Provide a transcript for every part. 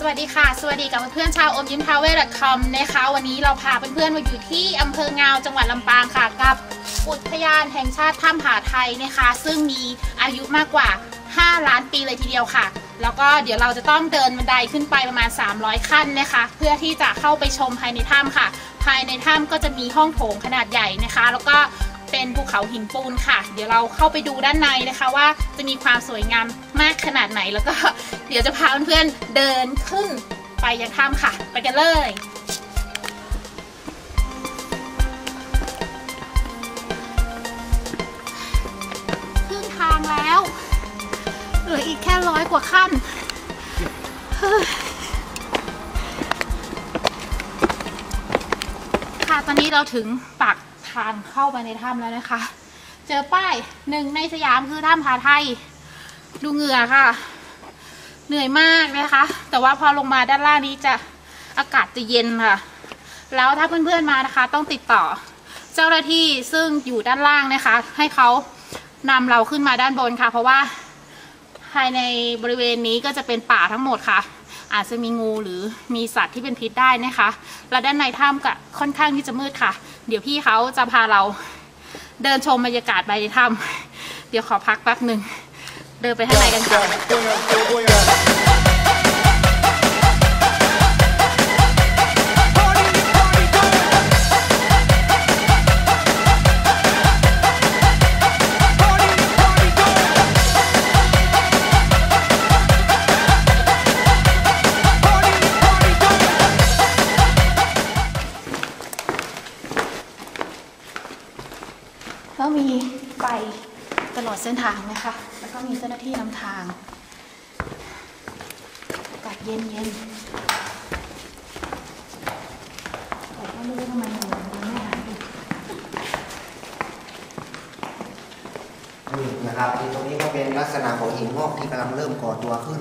สวัสดีค่ะ สวัสดีกับเพื่อนๆชาวอมยิ้มทาวเวลคอมนะคะ วันนี้เราพาเพื่อนๆมาอยู่ที่อำเภอเงาจังหวัดลำปางค่ะ กับอุทยานแห่งชาติถ้ำผาไทยนะคะ ซึ่งมีอายุมากกว่า 5 ล้านปีเลยทีเดียวค่ะ แล้วก็เดี๋ยวเราจะต้องเดินบันไดขึ้นไปประมาณ 300 ขั้นนะคะ เพื่อที่จะเข้าไปชมภายในถ้ำค่ะ ภายในถ้ำก็จะมีห้องโถงขนาดใหญ่นะคะ แล้วก็ เป็นภูเขาหินปูนค่ะ เดี๋ยวเราเข้าไปดูด้านในนะคะว่าจะมีความสวยงามมากขนาดไหนแล้วก็เดี๋ยวจะพาเพื่อนๆเดินขึ้นไปยังถ้ำค่ะ ไปกันเลยครึ่งทางแล้วเหลืออีกแค่ร้อยกว่าขั้นค่ะตอนนี้เราถึงปากางเข้าไปในถ้ำแล้วนะคะ เจอป้ายหนึ่งในสยามคือถ้ำผาไทย ดูเหงื่อค่ะ เหนื่อยมากนะคะ แต่ว่าพอลงมาด้านล่างนี้จะอากาศจะเย็นค่ะ แล้วถ้าเพื่อนๆมานะคะ ต้องติดต่อ เจ้าหน้าที่ซึ่งอยู่ด้านล่างนะคะ ให้เขานำเราขึ้นมาด้านบนค่ะ เพราะว่าภายในบริเวณนี้ก็จะเป็นป่าทั้งหมดค่ะ อาจจะมีงูหรือมีสัตว์ที่เป็นพิษได้นะคะ และด้านในถ้ำก็ค่อนข้างที่จะมืดค่ะ เดี๋ยวพี่เขาจะพาเราเดินชมบรรยากาศภายในถ้ำเดี๋ยวขอพักแป๊บหนึ่งเดินไปข้างในกันค่ะ ตลอดเส้นทางนะคะ แล้วก็มีเจ้าหน้าที่นำทางอากาศเย็นเย็นแต่ก็ไม่รู้ทำไมเหมือนไม่หายอีกนี่นะครับที่ตรงนี้ก็เป็นลักษณะของหินงอกที่กำลังเริ่มก่อตัวขึ้น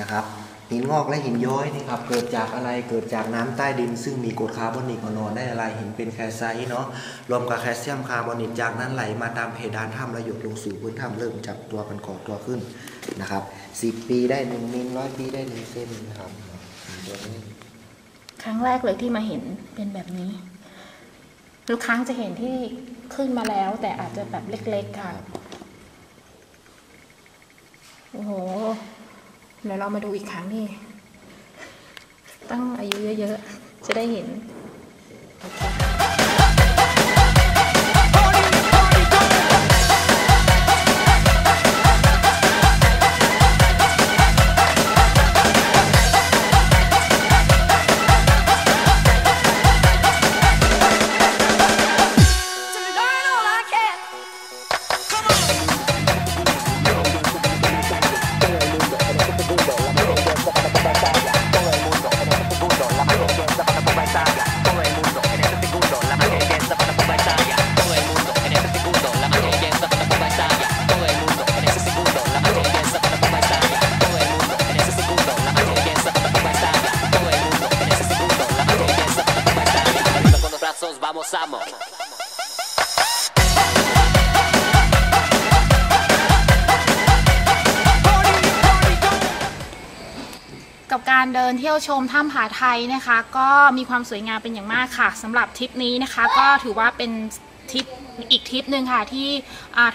นะครับ หินงอกและหินย้อยนี่ครับเกิดจากอะไรเกิดจากน้ำใต้ดิน ซึ่งมีกรดคาร์บอนิกมานอนได้อะไรหินเป็นแคลไซต์เนาะรวมกับแคลเซียมคาร์บอนิกจากนั้นไหลมาตามเพดานถ้ำและหยดลงสู่พื้นถ้ำเริ่มจับตัวกันก่อตัวขึ้นนะครับสิบปีได้หนึ่งมิลร้อยปีได้หนึ่งเซนนะครับตัวนี้ครั้งแรกเลยที่มาเห็นเป็นแบบนี้ทุกครั้งจะเห็นที่ขึ้นมาแล้ว แต่อาจจะแบบเล็ก ๆ ค่ะ โอ้โห เดี๋ยวเรามาดูอีกครั้งนี่ ตั้งอายุเยอะๆ จะได้เห็น การเดินเที่ยวชมถ้ำผาไทยนะคะ ก็มีความสวยงามเป็นอย่างมากค่ะสำหรับทริปนี้นะคะ ก็ถือว่าเป็นทริปอีกทริปหนึ่งค่ะที่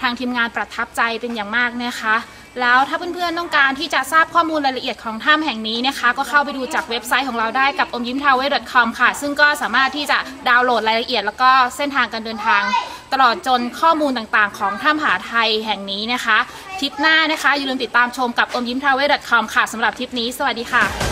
ทางทีมงานประทับใจเป็นอย่างมากนะคะ แล้วถ้าเพื่อนๆต้องการที่จะทราบข้อมูลรายละเอียดของถ้ำแห่งนี้นะคะ ก็เข้าไปดูจากเว็บไซต์ของเราได้กับอมยิ้มทาวเว .com ค่ะ ซึ่งก็สามารถที่จะดาวน์โหลดรายละเอียด แล้วก็เส้นทางการเดินทาง ตลอดจนข้อมูลต่างๆ ของถ้ำผาไทยแห่งนี้นะคะทริปหน้านะคะอย่าลืมติดตามชมกับอมยิ้มทาวเว .com ค่ะสำหรับทริปนี้ สวัสดีค่ะ